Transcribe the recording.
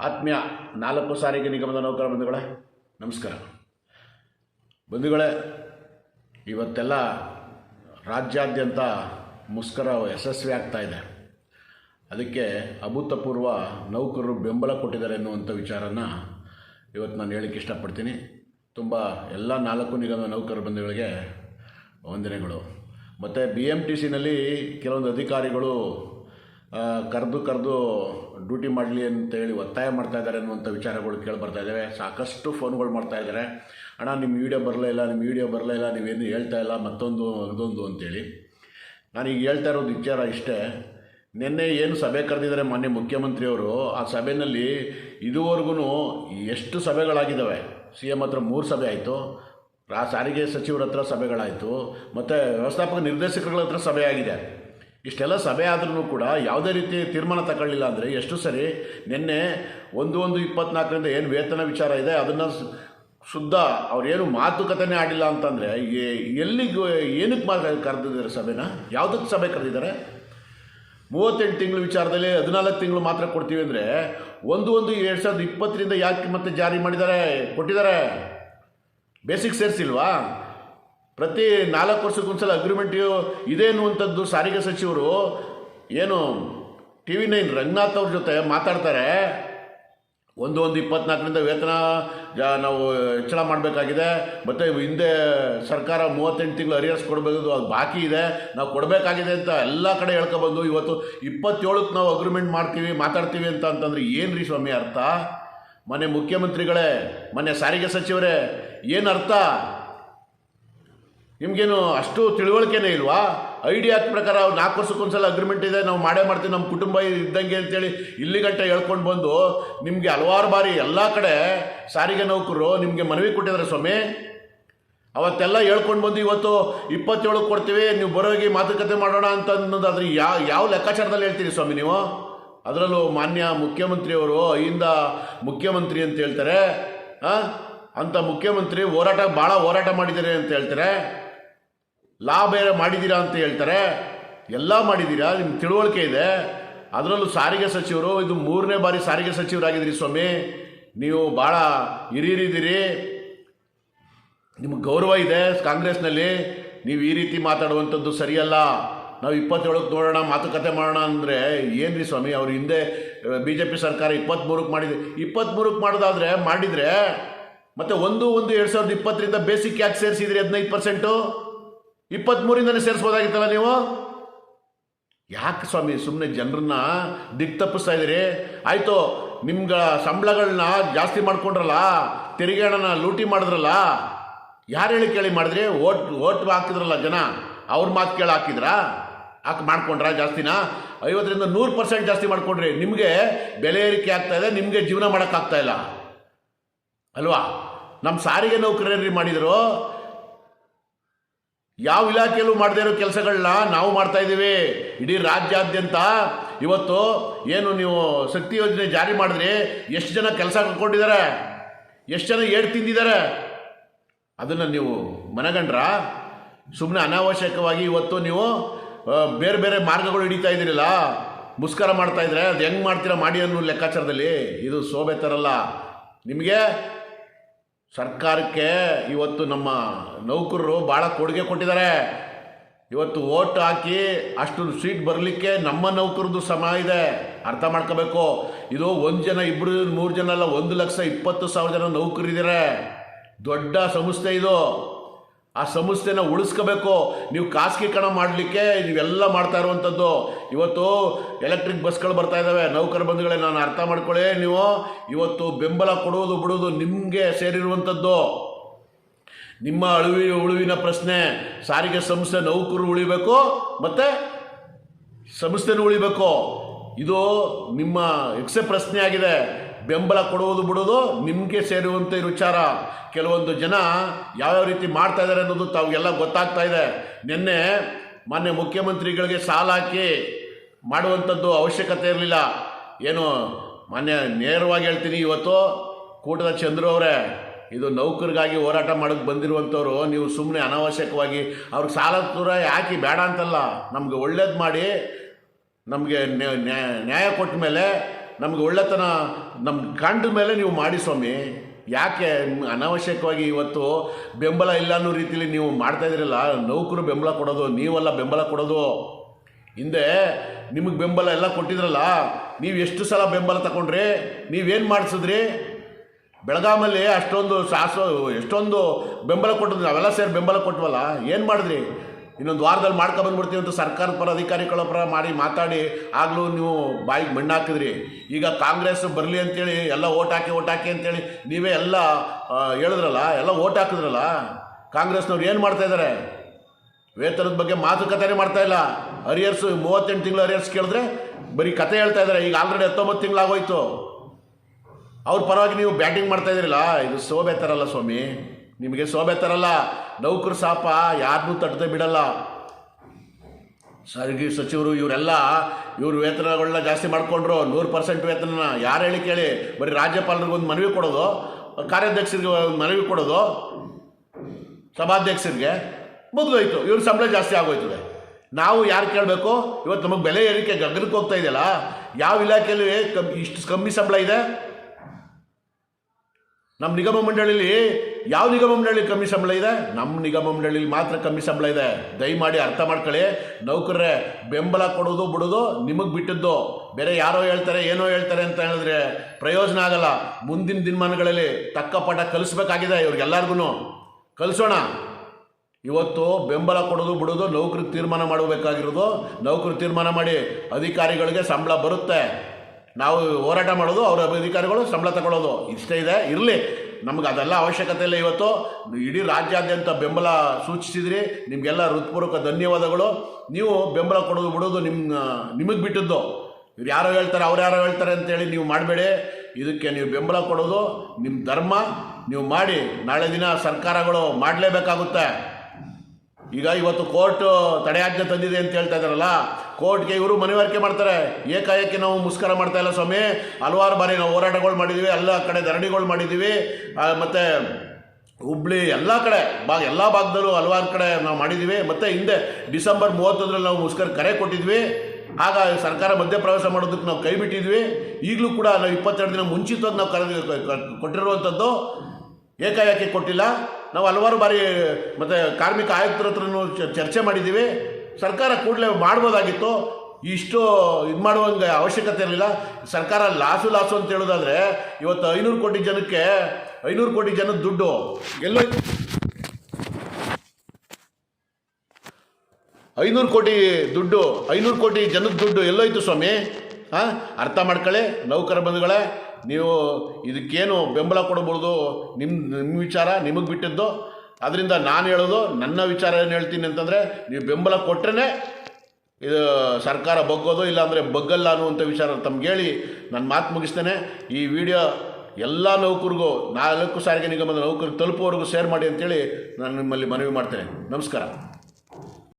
ಆತ್ಮೀಯ ನಾಲ್ಕು ಸಾರಿಗೆ ನಿಗಮದ ನೌಕರ ಬಂಧುಗಳೇ, ನಮಸ್ಕಾರ. ಬಂಧುಗಳೇ, ಇವತ್ತೆಲ್ಲ ರಾಜ್ಯಾದ್ಯಂತ ಮುಷ್ಕರ ಯಶಸ್ವಿ ಆಗ್ತಾ ಇದೆ. ಅದಕ್ಕೆ ಅಭೂತಪೂರ್ವ ನೌಕರರು ಬೆಂಬಲ ಕೊಟ್ಟಿದ್ದಾರೆ ಎನ್ನುವಂಥ ವಿಚಾರನ ಇವತ್ತು ನಾನು ಹೇಳಕ್ಕೆ ಇಷ್ಟಪಡ್ತೀನಿ. ತುಂಬ ಎಲ್ಲ ನಾಲ್ಕು ನಿಗಮದ ನೌಕರ ಬಂಧುಗಳಿಗೆ ವಂದನೆಗಳು. ಮತ್ತು ಬಿ ಎಂ ಟಿ ಸಿನಲ್ಲಿ ಕೆಲವೊಂದು ಅಧಿಕಾರಿಗಳು ಕರೆದು ಕರೆದು ಡ್ಯೂಟಿ ಮಾಡಲಿ ಅಂತೇಳಿ ಒತ್ತಾಯ ಮಾಡ್ತಾ ಇದ್ದಾರೆ ಅನ್ನುವಂಥ ವಿಚಾರಗಳು ಕೇಳಿ ಬರ್ತಾ ಇದ್ದಾವೆ ಸಾಕಷ್ಟು ಫೋನ್ಗಳು ಮಾಡ್ತಾ ಇದ್ದಾರೆ ಅಣ್ಣ ನಿಮ್ಮ ವೀಡಿಯೋ ಬರಲೇ ಇಲ್ಲ ನಿಮ್ಮ ವೀಡಿಯೋ ಬರಲೇ ಇಲ್ಲ, ನೀವೇನು ಹೇಳ್ತಾ ಇಲ್ಲ, ಮತ್ತೊಂದು ಅದೊಂದು ಅಂತೇಳಿ. ನಾನೀಗ ಹೇಳ್ತಾ ಇರೋದು ವಿಚಾರ ಇಷ್ಟೇ. ನಿನ್ನೆ ಏನು ಸಭೆ ಕರೆದಿದ್ದಾರೆ ಮಾನ್ಯ ಮುಖ್ಯಮಂತ್ರಿಯವರು. ಆ ಸಭೆಯಲ್ಲಿ ಇದುವರೆಗೂ ಎಷ್ಟು ಸಭೆಗಳಾಗಿದ್ದಾವೆ? ಸಿ ಎಂ ಹತ್ರ ಮೂರು ಸಭೆ ಆಯಿತು. ಸಾರಿಗೆ ಸಚಿವರ ಹತ್ರ ಸಭೆಗಳಾಯಿತು. ಮತ್ತು ವ್ಯವಸ್ಥಾಪಕ ನಿರ್ದೇಶಕರುಗಳ ಹತ್ರ ಸಭೆ ಆಗಿದೆ. ಇಷ್ಟೆಲ್ಲ ಸಭೆ ಆದ್ರೂ ಕೂಡ ಯಾವುದೇ ರೀತಿ ತೀರ್ಮಾನ ತಗೊಳ್ಳಿಲ್ಲ ಅಂದರೆ ಎಷ್ಟು ಸರಿ ನಿನ್ನೆ ಒಂದು ಒಂದು ಇಪ್ಪತ್ನಾಲ್ಕರಿಂದ ಏನು ವೇತನ ವಿಚಾರ ಇದೆ, ಅದನ್ನು ಶುದ್ಧ ಅವ್ರೇನು ಮಾತುಕತೆನೇ ಆಡಿಲ್ಲ ಅಂತಂದರೆ ಎಲ್ಲಿಗೆ ಏನಕ್ಕೆ ಮಾ ಕರೆದಿದ್ದಾರೆ ಸಭೆನ? ಯಾವುದಕ್ಕೆ ಸಭೆ ಕರೆದಿದ್ದಾರೆ? ಮೂವತ್ತೆಂಟು ತಿಂಗಳ ವಿಚಾರದಲ್ಲಿ ಹದಿನಾಲ್ಕು ತಿಂಗಳು ಮಾತ್ರ ಕೊಡ್ತೀವಿ ಅಂದರೆ ಒಂದು ಒಂದು ಎರಡು ಸಾವಿರದ ಇಪ್ಪತ್ತರಿಂದ ಯಾಕೆ ಮತ್ತೆ ಜಾರಿ ಮಾಡಿದ್ದಾರೆ, ಕೊಟ್ಟಿದ್ದಾರೆ? ಬೇಸಿಕ್ ಸೇರಿಸಿಲ್ವಾ? ಪ್ರತಿ ನಾಲ್ಕು ವರ್ಷಕ್ಕೊಂದ್ಸಲ ಅಗ್ರಿಮೆಂಟ್ ಇದೆ ಅನ್ನುವಂಥದ್ದು ಸಾರಿಗೆ ಸಚಿವರು ಏನು ಟಿ ವಿ ನೈನ್ ರಂಗನಾಥ್ ಅವ್ರ ಜೊತೆ ಮಾತಾಡ್ತಾರೆ. ಒಂದು ಒಂದು ಇಪ್ಪತ್ನಾಲ್ಕರಿಂದ ವೇತನ ನಾವು ಹೆಚ್ಚಳ ಮಾಡಬೇಕಾಗಿದೆ. ಮತ್ತು ಹಿಂದೆ ಸರ್ಕಾರ ಮೂವತ್ತೆಂಟು ತಿಂಗಳು ಅರಿಯರ್ಸ್ ಕೊಡಬೇಕು ಅದು ಬಾಕಿ ಇದೆ. ನಾವು ಕೊಡಬೇಕಾಗಿದೆ ಅಂತ ಎಲ್ಲ ಕಡೆ ಹೇಳ್ಕೊಬಂದು ಇವತ್ತು ಇಪ್ಪತ್ತೇಳಕ್ಕೆ ನಾವು ಅಗ್ರಿಮೆಂಟ್ ಮಾಡ್ತೀವಿ, ಮಾತಾಡ್ತೀವಿ ಅಂತ ಅಂತಂದರೆ ಏನು ರೀ ಸ್ವಾಮಿ ಅರ್ಥ? ಮನೆ ಮುಖ್ಯಮಂತ್ರಿಗಳೇ, ಮನೆ ಸಾರಿಗೆ ಸಚಿವರೇ, ಏನು ಅರ್ಥ? ನಿಮಗೇನು ಅಷ್ಟು ತಿಳುವಳಿಕೆನೇ ಇಲ್ವಾ? ಐಡಿಯಾ ಪ್ರಕಾರ ನಾಲ್ಕು ವರ್ಷಕ್ಕೊಂದ್ಸಲ ಅಗ್ರಿಮೆಂಟ್ ಇದೆ, ನಾವು ಮಾಡೇ ಮಾಡ್ತೀವಿ, ನಮ್ಮ ಕುಟುಂಬ ಇದ್ದಂಗೆ ಅಂತೇಳಿ ಇಲ್ಲಿ ಗಂಟೆ ಹೇಳ್ಕೊಂಡು ಬಂದು ನಿಮಗೆ ಹಲವಾರು ಬಾರಿ ಎಲ್ಲ ಕಡೆ ಸಾರಿಗೆ ನೌಕರರು ನಿಮಗೆ ಮನವಿ ಕೊಟ್ಟಿದ್ದಾರೆ ಸ್ವಾಮಿ. ಅವತ್ತೆಲ್ಲ ಹೇಳ್ಕೊಂಡು ಬಂದು ಇವತ್ತು ಇಪ್ಪತ್ತೇಳು ಕೊಡ್ತೀವಿ, ನೀವು ಬರೋಗಿ ಮಾತುಕತೆ ಮಾಡೋಣ ಅಂತ ಅನ್ನೋದಾದ್ರೆ ಯಾವ ಯಾವ ಲೆಕ್ಕಾಚಾರದಲ್ಲಿ ಹೇಳ್ತೀರಿ ಸ್ವಾಮಿ ನೀವು? ಅದರಲ್ಲೂ ಮಾನ್ಯ ಮುಖ್ಯಮಂತ್ರಿಯವರು ಅಯಿಂದ ಮುಖ್ಯಮಂತ್ರಿ ಅಂತ ಹೇಳ್ತಾರೆ. ಹಾಂ ಅಂತ ಮುಖ್ಯಮಂತ್ರಿ ಹೋರಾಟ, ಭಾಳ ಹೋರಾಟ ಮಾಡಿದ್ದಾರೆ ಅಂತ ಹೇಳ್ತಾರೆ. ಲಾ ಬೇರೆ ಮಾಡಿದ್ದೀರಾ ಅಂತ ಹೇಳ್ತಾರೆ. ಎಲ್ಲ ಮಾಡಿದ್ದೀರಾ ನಿಮ್ಮ ತಿಳುವಳಿಕೆ ಇದೆ? ಅದರಲ್ಲೂ ಸಾರಿಗೆ ಸಚಿವರು, ಇದು ಮೂರನೇ ಬಾರಿ ಸಾರಿಗೆ ಸಚಿವರಾಗಿದ್ದೀರಿ ಸ್ವಾಮಿ. ನೀವು ಭಾಳ ಹಿರಿಯರಿದ್ದೀರಿ. ನಿಮಗೆ ಗೌರವ ಇದೆ ಕಾಂಗ್ರೆಸ್ನಲ್ಲಿ. ನೀವು ಈ ರೀತಿ ಮಾತಾಡುವಂಥದ್ದು ಸರಿಯಲ್ಲ. ನಾವು ಇಪ್ಪತ್ತೇಳಕ್ಕೆ ನೋಡೋಣ, ಮಾತುಕತೆ ಮಾಡೋಣ ಅಂದರೆ ಏನು ರೀ ಸ್ವಾಮಿ? ಅವ್ರು ಹಿಂದೆ ಬಿ ಜೆ ಪಿ ಸರ್ಕಾರ ಇಪ್ಪತ್ತ್ಮೂರಕ್ಕೆ ಮಾಡಿದೆ. ಇಪ್ಪತ್ತ್ಮೂರಕ್ಕೆ ಮಾಡೋದಾದರೆ ಮಾಡಿದರೆ ಮತ್ತು ಒಂದು ಒಂದು ಎರಡು ಸಾವಿರದ ಇಪ್ಪತ್ತರಿಂದ ಬೇಸಿಕ್ ಯಾಕೆ ಸೇರಿಸಿದ್ರಿ ಹದಿನೈದು ಪರ್ಸೆಂಟು? ಇಪ್ಪತ್ತ್ಮೂರಿಂದನೇ ಸೇರಿಸ್ಬೋದಾಗಿತ್ತಲ್ಲ ನೀವು? ಯಾಕೆ ಸ್ವಾಮಿ ಸುಮ್ಮನೆ ಜನರನ್ನ ದಿಕ್ ತಪ್ಪಿಸ್ತಾ ಇದ್ದೀರಿ? ಆಯಿತು, ನಿಮ್ಗೆ ಸಂಬಳಗಳನ್ನ ಜಾಸ್ತಿ ಮಾಡ್ಕೊಂಡ್ರಲ್ಲ, ತೆರಿಗೆ ಹಣನ ಲೂಟಿ ಮಾಡಿದ್ರಲ್ಲ, ಯಾರು ಹೇಳಿ ಕೇಳಿ ಮಾಡಿದ್ರಿ? ಓಟ್ ಓಟ್ ಹಾಕಿದ್ರಲ್ಲ ಜನ, ಅವ್ರ ಮಾತು ಕೇಳಿ ಹಾಕಿದ್ರಾ? ಹಾಕಿ, ಮಾಡ್ಕೊಂಡ್ರಾ ಜಾಸ್ತಿನಾ? ಐವತ್ತರಿಂದ ನೂರು ಪರ್ಸೆಂಟ್ ಜಾಸ್ತಿ ಮಾಡ್ಕೊಂಡ್ರಿ. ನಿಮಗೆ ಬೆಲೆ ಏರಿಕೆ ಆಗ್ತಾ ಇದೆ, ನಿಮಗೆ ಜೀವನ ಮಾಡೋಕ್ಕಾಗ್ತಾ ಇಲ್ಲ. ಅಲ್ವಾ? ನಮ್ಮ ಸಾರಿಗೆ ನೌಕರರಿ ಮಾಡಿದರು ಯಾವ ಇಲಾಖೆಯಲ್ಲೂ ಮಾಡದೇ ಇರೋ ಕೆಲಸಗಳನ್ನ ನಾವು ಮಾಡ್ತಾ ಇದ್ದೀವಿ. ಇಡೀ ರಾಜ್ಯಾದ್ಯಂತ ಇವತ್ತು ಏನು ನೀವು ಶಕ್ತಿ ಯೋಜನೆ ಜಾರಿ ಮಾಡಿದ್ರಿ ಎಷ್ಟು ಜನ ಕೆಲಸ ಕಳ್ಕೊಂಡಿದ್ದಾರೆ? ಎಷ್ಟು ಜನ ಏಡ್ ತಿಂದಿದ್ದಾರೆ? ಅದನ್ನು ನೀವು ಮನಗಂಡ್ರ? ಸುಮ್ಮನೆ ಅನಾವಶ್ಯಕವಾಗಿ ಇವತ್ತು ನೀವು ಬೇರೆ ಬೇರೆ ಮಾರ್ಗಗಳು ಹಿಡಿತಾ ಇದ್ದೀರಲ್ಲ, ಮುಸ್ಕರ ಮಾಡ್ತಾ ಇದ್ರೆ, ಅದು ಹೆಂಗೆ ಮಾಡ್ತೀರಾ ಮಾಡಿ ಅನ್ನೋ ಲೆಕ್ಕಾಚಾರದಲ್ಲಿ? ಇದು ಶೋಭೆ ತರಲ್ಲ ನಿಮಗೆ ಸರ್ಕಾರಕ್ಕೆ ಇವತ್ತು ನಮ್ಮ ನೌಕರರು ಭಾಳ ಕೊಡುಗೆ ಕೊಟ್ಟಿದ್ದಾರೆ. ಇವತ್ತು ಓಟ್ ಹಾಕಿ ಅಷ್ಟು ಸೀಟ್ ಬರಲಿಕ್ಕೆ ನಮ್ಮ ನೌಕರದ್ದು ಸಮ ಇದೆ. ಅರ್ಥ ಮಾಡ್ಕೋಬೇಕು. ಇದು ಒಂದು ಜನ ಇಬ್ಬರು ಮೂರು ಜನ ಅಲ್ಲ, ಒಂದು ಲಕ್ಷ ಇಪ್ಪತ್ತು ಸಾವಿರ ಜನ ನೌಕರಿದ್ದಾರೆ ದೊಡ್ಡ ಸಂಸ್ಥೆ ಇದು. ಆ ಸಂಸ್ಥೆನ ಉಳಿಸ್ಕೋಬೇಕು. ನೀವು ಖಾಸಗೀಕರಣ ಮಾಡಲಿಕ್ಕೆ ನೀವೆಲ್ಲ ಮಾಡ್ತಾ ಇರುವಂಥದ್ದು. ಇವತ್ತು ಎಲೆಕ್ಟ್ರಿಕ್ ಬಸ್ಗಳು ಬರ್ತಾ ಇದ್ದಾವೆ ನೌಕರ ಬಂಧುಗಳೇ, ನಾನು ಅರ್ಥ ಮಾಡ್ಕೊಳ್ಳಿ. ನೀವು ಇವತ್ತು ಬೆಂಬಲ ಕೊಡುವುದು, ಬಿಡುವುದು ನಿಮಗೆ ಸೇರಿರುವಂಥದ್ದು. ನಿಮ್ಮ ಅಳುವಿ, ಉಳುವಿನ ಪ್ರಶ್ನೆ, ಸಾರಿಗೆ ಸಂಸ್ಥೆ ನೌಕರು ಉಳಿಬೇಕು, ಮತ್ತು ಸಂಸ್ಥೆನೂ ಉಳಿಬೇಕು. ಇದು ನಿಮ್ಮ ಎಕ್ಸೆ ಪ್ರಶ್ನೆ ಆಗಿದೆ ಬೆಂಬಲ ಕೊಡುವುದು ಬಿಡೋದು ನಿಮಗೆ ಸೇರುವಂಥ ವಿಚಾರ. ಕೆಲವೊಂದು ಜನ ಯಾವ್ಯಾವ ರೀತಿ ಮಾಡ್ತಾ ಇದ್ದಾರೆ ಅನ್ನೋದು ತಾವೆಲ್ಲ ಗೊತ್ತಾಗ್ತಾ ಇದೆ. ನಿನ್ನೆ ಮಾನ್ಯ ಮುಖ್ಯಮಂತ್ರಿಗಳಿಗೆ ಸಾಲ ಹಾಕಿ ಮಾಡುವಂಥದ್ದು ಅವಶ್ಯಕತೆ ಇರಲಿಲ್ಲ. ಏನು ಮಾನ್ಯ ನೇರವಾಗಿ ಹೇಳ್ತೀನಿ ಇವತ್ತು ಕೂಟದ ಚಂದ್ರು ಅವರೇ, ಇದು ನೌಕರಿಗಾಗಿ ಹೋರಾಟ ಮಾಡೋಕ್ಕೆ ಬಂದಿರುವಂಥವ್ರು, ನೀವು ಸುಮ್ಮನೆ ಅನಾವಶ್ಯಕವಾಗಿ ಅವ್ರಿಗೆ ಸಾಲ ದೂರ ಯಾಕೆ ಬೇಡ ಅಂತಲ್ಲ. ನಮಗೆ ಒಳ್ಳೇದು ಮಾಡಿ, ನಮಗೆ ನ್ಯಾಯ ಕೊಟ್ಟ ಮೇಲೆ ನಮ್ಗೆ ಒಳ್ಳೆತನ ನಮ್ಮ ಕಂಡ ಮೇಲೆ ನೀವು ಮಾಡಿ ಸ್ವಾಮಿ. ಯಾಕೆ ಅನಾವಶ್ಯಕವಾಗಿ ಇವತ್ತು ಬೆಂಬಲ ಇಲ್ಲ ಅನ್ನೋ ರೀತಿಯಲ್ಲಿ ನೀವು ಮಾಡ್ತಾ ಇದ್ದೀರಲ್ಲ, ನೌಕರು ಬೆಂಬಲ ಕೊಡೋದು, ನೀವಲ್ಲ ಬೆಂಬಲ ಕೊಡೋದು. ಹಿಂದೆ ನಿಮಗೆ ಬೆಂಬಲ ಎಲ್ಲ ಕೊಟ್ಟಿದ್ರಲ್ಲ, ನೀವು ಎಷ್ಟು ಸಲ ಬೆಂಬಲ ತಗೊಂಡ್ರಿ ನೀವೇನು ಮಾಡಿಸಿದ್ರಿ? ಬೆಳಗಾಮಲ್ಲಿ ಅಷ್ಟೊಂದು ಸಾಸ ಎಷ್ಟೊಂದು ಬೆಂಬಲ ಕೊಟ್ಟಿದ್ರಿ, ನಾವೆಲ್ಲ ಸೇರಿ ಬೆಂಬಲ ಕೊಟ್ವಲ್ಲ, ಏನು ಮಾಡಿದ್ರಿ? ಇನ್ನೊಂದು ವಾರದಲ್ಲಿ ಮಾಡ್ಕೊ ಬಂದ್ಬಿಡ್ತೀವಿ ಅಂತ ಸರ್ಕಾರದ ಪರ, ಅಧಿಕಾರಿಗಳ ಪರ ಮಾಡಿ ಮಾತಾಡಿ, ಆಗಲೂ ನೀವು ಬಾಯಿಗೆ ಮಣ್ಣು ಹಾಕಿದ್ರಿ. ಈಗ ಕಾಂಗ್ರೆಸ್ ಬರಲಿ ಅಂತೇಳಿ, ಎಲ್ಲ ಓಟ್ ಹಾಕಿ ಓಟ್ ಹಾಕಿ ಅಂತೇಳಿ ನೀವೇ ಎಲ್ಲ ಹೇಳಿದ್ರಲ್ಲ, ಎಲ್ಲ ಓಟ್ ಹಾಕಿದ್ರಲ್ಲ, ಕಾಂಗ್ರೆಸ್ನವ್ರು ಏನು ಮಾಡ್ತಾ ಇದ್ದಾರೆ ವೇತನದ ಬಗ್ಗೆ ಮಾತುಕತೆನೇ ಮಾಡ್ತಾ ಇಲ್ಲ. ಅರಿಯರ್ಸ್ ಮೂವತ್ತೆಂಟು ತಿಂಗಳು ಅರಿಯರ್ಸ್ ಕೇಳಿದ್ರೆ ಬರೀ ಕತೆ ಹೇಳ್ತಾ ಇದ್ದಾರೆ ಈಗ ಆಲ್ರೆಡಿ ಹತ್ತೊಂಬತ್ತು ತಿಂಗಳಾಗೋಯ್ತು ಅವ್ರ ಪರವಾಗಿ ನೀವು ಬ್ಯಾಟಿಂಗ್ ಮಾಡ್ತಾ ಇದ್ದೀರಲ್ಲ, ಇದು ಸೋಬೇತಾರಲ್ಲ ಸ್ವಾಮಿ. ನಿಮಗೆ ಶೋಭೆ ತರಲ್ಲ. ನೌಕರು ಸಾಪ ಯಾರನ್ನೂ ತಟ್ಟದೆ ಬಿಡಲ್ಲ. ಸಾರಿಗೆ ಸಚಿವರು ಇವರೆಲ್ಲ, ಇವ್ರ ವೇತನಗಳನ್ನ ಜಾಸ್ತಿ ಮಾಡಿಕೊಂಡ್ರು, ನೂರು ಪರ್ಸೆಂಟ್ ವೇತನ ಯಾರು ಹೇಳಿ ಕೇಳಿ? ಬರೀ ರಾಜ್ಯಪಾಲರಿಗೆ ಒಂದು ಮನವಿ ಕೊಡೋದು, ಕಾರ್ಯಾಧ್ಯಕ್ಷರಿಗೆ ಒಂದು ಮನವಿ ಕೊಡೋದು, ಸಭಾಧ್ಯಕ್ಷರಿಗೆ, ಮುಗ್ದೋಯ್ತು. ಇವ್ರ ಸಂಬಳ ಜಾಸ್ತಿ ಆಗೋಯ್ತದೆ. ನಾವು ಯಾರು ಕೇಳಬೇಕು? ಇವತ್ತು ನಮಗೆ ಬೆಲೆ ಏರಿಕೆ ಗಗನಕ್ಕೆ ಹೋಗ್ತಾ ಇದೆಯಲ್ಲ, ಯಾವ ಇಲಾಖೆಯಲ್ಲಿ ಕಮ್ಮಿ, ಇಷ್ಟು ಕಮ್ಮಿ ಸಂಬಳ ಇದೆ? ನಮ್ಮ ನಿಗಮ ಮಂಡಳಿಲಿ ಯಾವ ನಿಗಮ ಮಂಡಳಿ ಕಮ್ಮಿ ಸಂಬಳ ಇದೆ? ನಮ್ಮ ನಿಗಮ ಮಂಡಳಿಲಿ ಮಾತ್ರ ಕಮ್ಮಿ ಸಂಬಳ ಇದೆ. ದಯಮಾಡಿ ಅರ್ಥ ಮಾಡ್ಕೊಳ್ಳಿ. ನೌಕರರೇ, ಬೆಂಬಲ ಕೊಡೋದು ಬಿಡೋದು ನಿಮಗೆ ಬಿಟ್ಟಿದ್ದು. ಬೇರೆ ಯಾರೋ ಹೇಳ್ತಾರೆ, ಏನೋ ಹೇಳ್ತಾರೆ ಅಂತ ಹೇಳಿದ್ರೆ ಪ್ರಯೋಜನ ಆಗಲ್ಲ. ಮುಂದಿನ ದಿನಮಾನಗಳಲ್ಲಿ ತಕ್ಕ ಪಾಠ ಕಲಿಸ್ಬೇಕಾಗಿದೆ ಇವ್ರಿಗೆಲ್ಲರಿಗೂ ಕಲಿಸೋಣ. ಇವತ್ತು ಬೆಂಬಲ ಕೊಡೋದು ಬಿಡೋದು ನೌಕರಿ ತೀರ್ಮಾನ ಮಾಡಬೇಕಾಗಿರೋದು. ನೌಕರು ತೀರ್ಮಾನ ಮಾಡಿ ಅಧಿಕಾರಿಗಳಿಗೆ ಸಂಬಳ ಬರುತ್ತೆ. ನಾವು ಹೋರಾಟ ಮಾಡೋದು, ಅವರ ಅಧಿಕಾರಿಗಳು ಸಂಬಳ ತಗೊಳ್ಳೋದು. ಇಷ್ಟೇ ಇದೆ. ಇರಲಿ. ನಮ್ಗೆ ಅದೆಲ್ಲ ಅವಶ್ಯಕತೆ ಇಲ್ಲ ಇವತ್ತು. ಇಡೀ ರಾಜ್ಯಾದ್ಯಂತ ಬೆಂಬಲ ಸೂಚಿಸಿದ್ರಿ. ನಿಮಗೆಲ್ಲ ಹೃತ್ಪೂರ್ವಕ ಧನ್ಯವಾದಗಳು. ನೀವು ಬೆಂಬಲ ಕೊಡೋದು ಬಿಡೋದು ನಿಮ್ಮ ನಿಮಗೆ ಬಿಟ್ಟಿದ್ದು. ಇವ್ರು ಯಾರೋ ಹೇಳ್ತಾರೆ, ಅವ್ರು ಯಾರೋ ಹೇಳ್ತಾರೆ ಅಂತೇಳಿ ನೀವು ಮಾಡಬೇಡಿ. ಇದಕ್ಕೆ ನೀವು ಬೆಂಬಲ ಕೊಡೋದು. ನಿಮ್ಮ ಧರ್ಮ, ನೀವು ಮಾಡಿ. ನಾಳೆ ದಿನ ಸರ್ಕಾರಗಳು ಮಾಡಲೇಬೇಕಾಗುತ್ತೆ. ಈಗ ಇವತ್ತು ಕೋರ್ಟು ತಡೆಯಾಜ್ಞೆ ತಂದಿದೆ ಅಂತ ಹೇಳ್ತಾ ಇದ್ದಾರಲ್ಲ ಕೋರ್ಟ್ಗೆ ಇವರು ಮನವರಿಕೆ ಮಾಡ್ತಾರೆ. ಏಕಾಏಕಿ ನಾವು ಮುಸ್ಕರ ಮಾಡ್ತಾ ಇಲ್ಲ ಸ್ವಾಮಿ. ಹಲವಾರು ಬಾರಿ ನಾವು ಹೋರಾಟಗಳು ಮಾಡಿದ್ದೀವಿ ಎಲ್ಲ ಕಡೆ ಧರಣಿಗಳು ಮಾಡಿದ್ದೀವಿ ಮತ್ತು ಹುಬ್ಳಿ ಎಲ್ಲ ಕಡೆ, ಭಾಗ, ಎಲ್ಲ ಭಾಗದಲ್ಲೂ ಹಲವಾರು ಕಡೆ ನಾವು ಮಾಡಿದ್ದೀವಿ ಮತ್ತು ಹಿಂದೆ ಡಿಸೆಂಬರ್ ಮೂವತ್ತೊಂದರಲ್ಲಿ ನಾವು ಮುಸ್ಕರ ಕರೆ ಕೊಟ್ಟಿದ್ವಿ. ಆಗ ಸರ್ಕಾರ ಮಧ್ಯಪ್ರವೇಶ ಮಾಡೋದಕ್ಕೆ ನಾವು ಕೈ ಬಿಟ್ಟಿದ್ವಿ. ಈಗಲೂ ಕೂಡ ನಾವು ಇಪ್ಪತ್ತೆರಡು ದಿನ ಮುಂಚಿತವಾಗಿ ನಾವು ಕರೆದು ಕೊಟ್ಟಿರುವಂಥದ್ದು. ಏಕಾಏಕಿ ಕೊಟ್ಟಿಲ್ಲ. ನಾವು ಹಲವಾರು ಬಾರಿ ಮತ್ತು ಕಾರ್ಮಿಕ ಆಯುಕ್ತರ ಹತ್ರನೂ ಚರ್ಚೆ ಮಾಡಿದ್ದೀವಿ ಸರ್ಕಾರ ಕೂಡಲೇ ಮಾಡ್ಬೋದಾಗಿತ್ತು ಇಷ್ಟು ಇದು ಮಾಡುವಂಗೆ ಅವಶ್ಯಕತೆ ಇರಲಿಲ್ಲ. ಸರ್ಕಾರ ಲಾಸು ಲಾಸು ಅಂತ ಹೇಳೋದಾದರೆ ಇವತ್ತು ಐನೂರು ಕೋಟಿ ಜನಕ್ಕೆ ಐನೂರು ಕೋಟಿ ಜನದ ದುಡ್ಡು. ಎಲ್ಲೋ ಐನೂರು ಕೋಟಿ ದುಡ್ಡು, ಐನೂರು ಕೋಟಿ ಜನದ ದುಡ್ಡು ಎಲ್ಲೋಯ್ತು ಸ್ವಾಮಿ. ಹಾಂ? ಅರ್ಥ ಮಾಡ್ಕೊಳ್ಳಿ ನೌಕರ ಬಂಧುಗಳೇ, ನೀವು ಇದಕ್ಕೇನು ಬೆಂಬಲ ಕೊಡಬಾರ್ದು ನಿಮ್ಮ ನಿಮ್ಮ ವಿಚಾರ, ನಿಮಗೆ ಬಿಟ್ಟಿದ್ದು. ಅದರಿಂದ ನಾನು ಹೇಳೋದು, ನನ್ನ ವಿಚಾರ ಏನು ಹೇಳ್ತೀನಿ ಅಂತಂದರೆ, ನೀವು ಬೆಂಬಲ ಕೊಟ್ಟರೆ ಇದು ಸರ್ಕಾರ ಬಗ್ಗೋದು, ಇಲ್ಲಾಂದರೆ ಬಗ್ಗಲ್ಲ ಅನ್ನುವಂಥ ವಿಚಾರ ತಮ್ಗೆ ಹೇಳಿ, ನಾನು ಮಾತು ಮುಗಿಸ್ತೇನೆ. ಈ ವಿಡಿಯೋ ಎಲ್ಲ ನೌಕರಿಗೂ, ನಾಲ್ಕು ಸಾರಿಗೆ ನಿಗಮದ ನೌಕರು ತಲುಪುವವರೆಗೂ ಶೇರ್ ಮಾಡಿ ಅಂತೇಳಿ ನಾನು ನಿಮ್ಮಲ್ಲಿ ಮನವಿ ಮಾಡ್ತೇನೆ. ನಮಸ್ಕಾರ.